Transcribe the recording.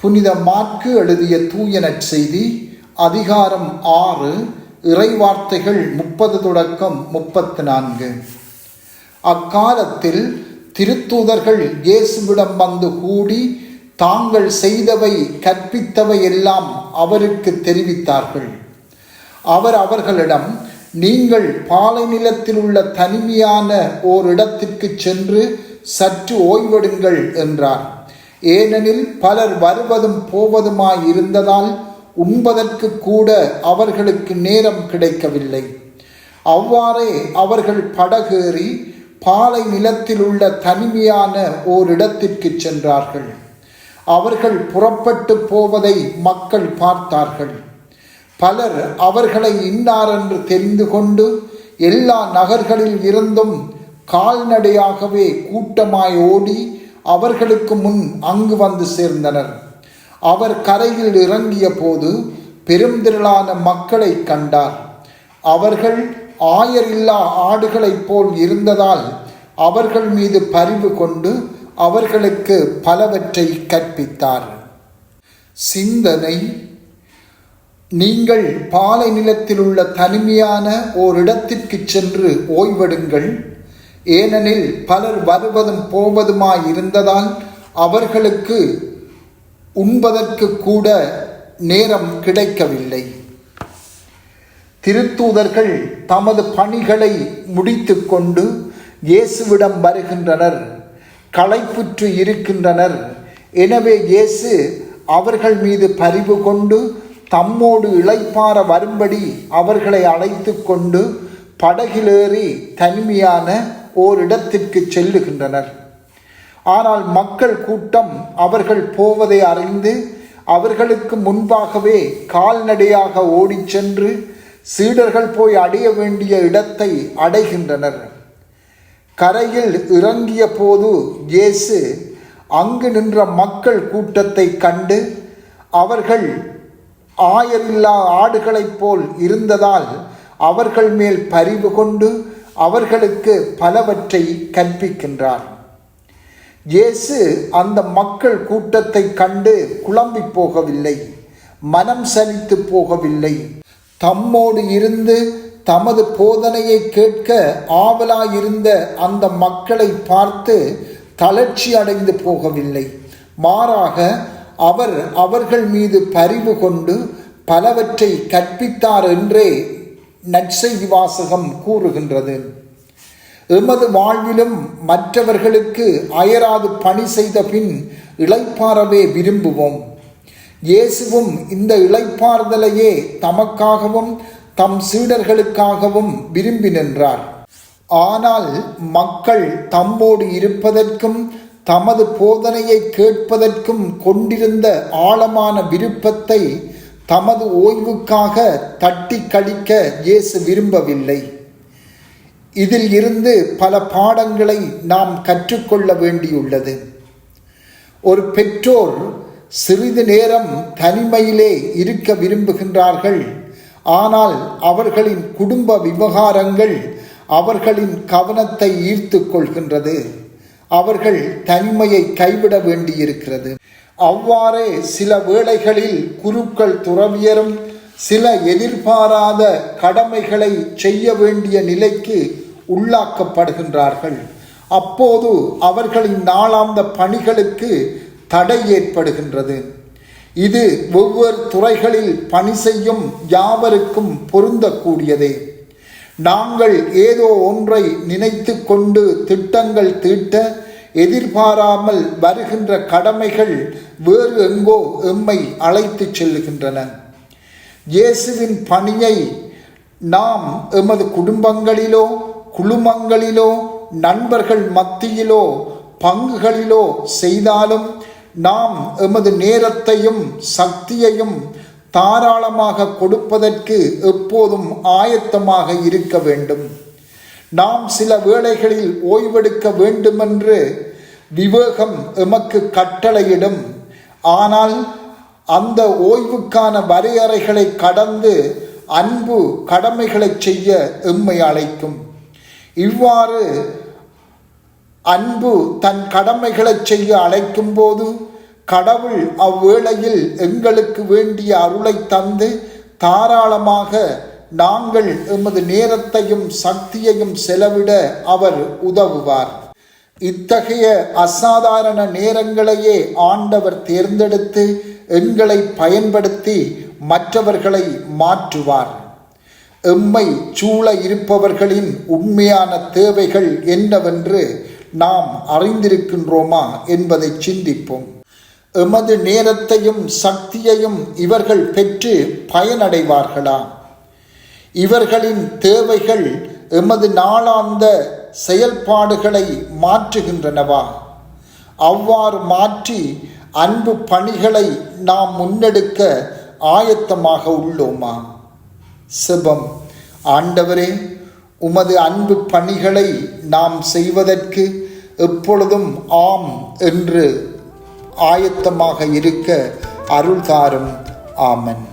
புனித மாற்கு எழுதிய தூய செய்தி அதிகாரம் ஆறு இறைவார்த்தைகள் முப்பது தொடக்கம் முப்பத்து நான்கு அக்காலத்தில் திருத்தூதர்கள் இயேசுவிடம் வந்து கூடி தாங்கள் செய்தவை கற்பித்தவை எல்லாம் அவருக்கு தெரிவித்தார்கள். அவர் அவர்களிடம் நீங்கள் பாலை நிலத்தில் உள்ள தனிமையான ஓர் இடத்திற்கு சென்று சற்று ஓய்வெடுங்கள் என்றார். ஏனெனில் பலர் வருவதும் போவதுமாய் இருந்ததால் உண்பதற்கு கூட அவர்களுக்கு நேரம் கிடைக்கவில்லை. அவ்வாறே அவர்கள் படகேறி பாலை நிலத்தில் உள்ள தனிமையான ஓரிடத்திற்கு சென்றார்கள். அவர்கள் புறப்பட்டு போவதை மக்கள் பார்த்தார்கள். பலர் அவர்களை இன்னார் என்று தெரிந்து கொண்டு எல்லா நகர்களில் இருந்தும் கால்நடையாகவே கூட்டமாய் ஓடி அவர்களுக்கு முன் அங்கு வந்து சேர்ந்தனர். அவர் கரையில் இறங்கிய போது பெருந்திரளான மக்களை கண்டார். அவர்கள் ஆயர் இல்லா ஆடுகளைப் போல் இருந்ததால் அவர்கள் மீது பரிவு கொண்டு அவர்களுக்கு பலவற்றை கற்பித்தார். சிந்தனை. நீங்கள் பாலை நிலத்தில் உள்ள தனிமையான ஓரிடத்திற்கு சென்று ஓய்வெடுங்கள். ஏனெனில் பலர் வருவதும் போவதுமாய் இருந்ததால் அவர்களுக்கு உண்பதற்கு கூட நேரம் கிடைக்கவில்லை. திருத்தூதர்கள் தமது பணிகளை முடித்து கொண்டு இயேசுவிடம் வருகின்றனர் களைப்புற்று இருக்கின்றனர். எனவே இயேசு அவர்கள் மீது பரிவு கொண்டு தம்மோடு இளைப்பார வரும்படி அவர்களை அழைத்து கொண்டு படகிலேறி தனிமையான ஓரிடத்திற்கு செல்லுகின்றனர். ஆனால் மக்கள் கூட்டம் அவர்கள் போவதை அறிந்து அவர்களுக்கு முன்பாகவே கால்நடையாக ஓடிச் சென்று சீடர்கள் போய் அடைய வேண்டிய இடத்தை அடைகின்றனர். கரையில் இறங்கிய போது இயேசு அங்கு நின்ற மக்கள் கூட்டத்தை கண்டு அவர்கள் ஆயரில்லா ஆடுகளைப் போல் இருந்ததால் அவர்கள் மேல் பரிவு கொண்டு அவர்களுக்கு பலவற்றை கற்பிக்கின்றார். இயேசு அந்த மக்கள் கூட்டத்தை கண்டு குழம்பி போகவில்லை மனம் சலித்து போகவில்லை. தம்மோடு இருந்து தமது போதனையை கேட்க ஆவலாயிருந்த அந்த மக்களை பார்த்து தளர்ச்சி அடைந்து போகவில்லை. மாறாக அவர் அவர்கள் மீது பரிவு கொண்டு பலவற்றை கற்பித்தார் என்றே நற்செய்தி வாசகம் கூறுகின்றது. எமது வாழ்விலும் மற்றவர்களுக்கு அயராது பணி செய்த பின் இழைப்பாரவே விரும்புவோம். இயேசுவும் இந்த இழைப்பாறுதலையே தமக்காகவும் தம் சீடர்களுக்காகவும் விரும்பி நின்றார். ஆனால் மக்கள் தம்மோடு இருப்பதற்கும் தமது போதனையை கேட்பதற்கும் கொண்டிருந்த ஆழமான விருப்பத்தை தமது ஓய்வுக்காக தட்டி கழிக்க இயேசு விரும்பவில்லை. இதில் இருந்து பல பாடங்களை நாம் கற்றுக்கொள்ள வேண்டியுள்ளது. ஒரு பெற்றோர் சிறிது நேரம் தனிமையிலே இருக்க விரும்புகின்றார்கள். ஆனால் அவர்களின் குடும்ப விவகாரங்கள் அவர்களின் கவனத்தை ஈர்த்து கொள்கின்றது. அவர்கள் தனிமையை கைவிட வேண்டியிருக்கிறது. அவ்வாறே சில வேளைகளில் குருக்கள் துறவியரும் சில எதிர்பாராத கடமைகளை செய்ய வேண்டிய நிலைக்கு உள்ளாக்கப்படுகின்றார்கள். அப்போது அவர்களின் நாளாந்த பணிகளுக்கு தடை ஏற்படுகின்றது. இது ஒவ்வொரு துறைகளில் பணி செய்யும் யாவருக்கும் பொருந்தக்கூடியதே. நாங்கள் ஏதோ ஒன்றை நினைத்து கொண்டு திட்டங்கள் தீட்ட எதிர்பாராமல் வருகின்ற கடமைகள் வேறு எங்கோ எம்மை அழைத்து செல்லுகின்றன. இயேசுவின் பணியை நாம் எமது குடும்பங்களிலோ குழுமங்களிலோ நண்பர்கள் மத்தியிலோ பங்குகளிலோ செய்தாலும் நாம் எமது நேரத்தையும் சக்தியையும் தாராளமாக கொடுப்பதற்கு எப்போதும் ஆயத்தமாக இருக்க வேண்டும். நாம் சில வேளைகளில் ஓய்வெடுக்க வேண்டுமென்று விவேகம் எமக்கு கட்டளையிடும். ஆனால் அந்த ஓய்வுக்கான வரையறைகளை கடந்து அன்பு கடமைகளை செய்ய எம்மை அழைக்கும். இவ்வாறு அன்பு தன் கடமைகளை செய்ய அழைக்கும் போது கடவுள் அவ்வேளையில் எங்களுக்கு வேண்டிய அருளை தந்து தாராளமாக நாங்கள் எமது நேரத்தையும் சக்தியையும் செலவிட அவர் உதவுவார். இத்தகைய அசாதாரண நேரங்களையே ஆண்டவர் தேர்ந்தெடுத்து எங்களை பயன்படுத்தி மற்றவர்களை மாற்றுவார். எம்மை சூழ இருப்பவர்களின் உண்மையான தேவைகள் என்னவென்று நாம் அறிந்திருக்கின்றோமா என்பதை சிந்திப்போம். எமது நேரத்தையும் சக்தியையும் இவர்கள் பெற்று பயனடைவார்களா? இவர்களின் தேவைகள் எமது நாளாந்த செயல்பாடுகளை மாற்றுகின்றனவா? அவ்வாறு மாற்றி அன்பு பணிகளை நாம் முன்னெடுக்க ஆயத்தமாக உள்ளோமா? சிபம். ஆண்டவரே உமது அன்பு பணிகளை நாம் செய்வதற்கு எப்பொழுதும் ஆம் என்று ஆயத்தமாக இருக்க அருள்தாரும். ஆமன்.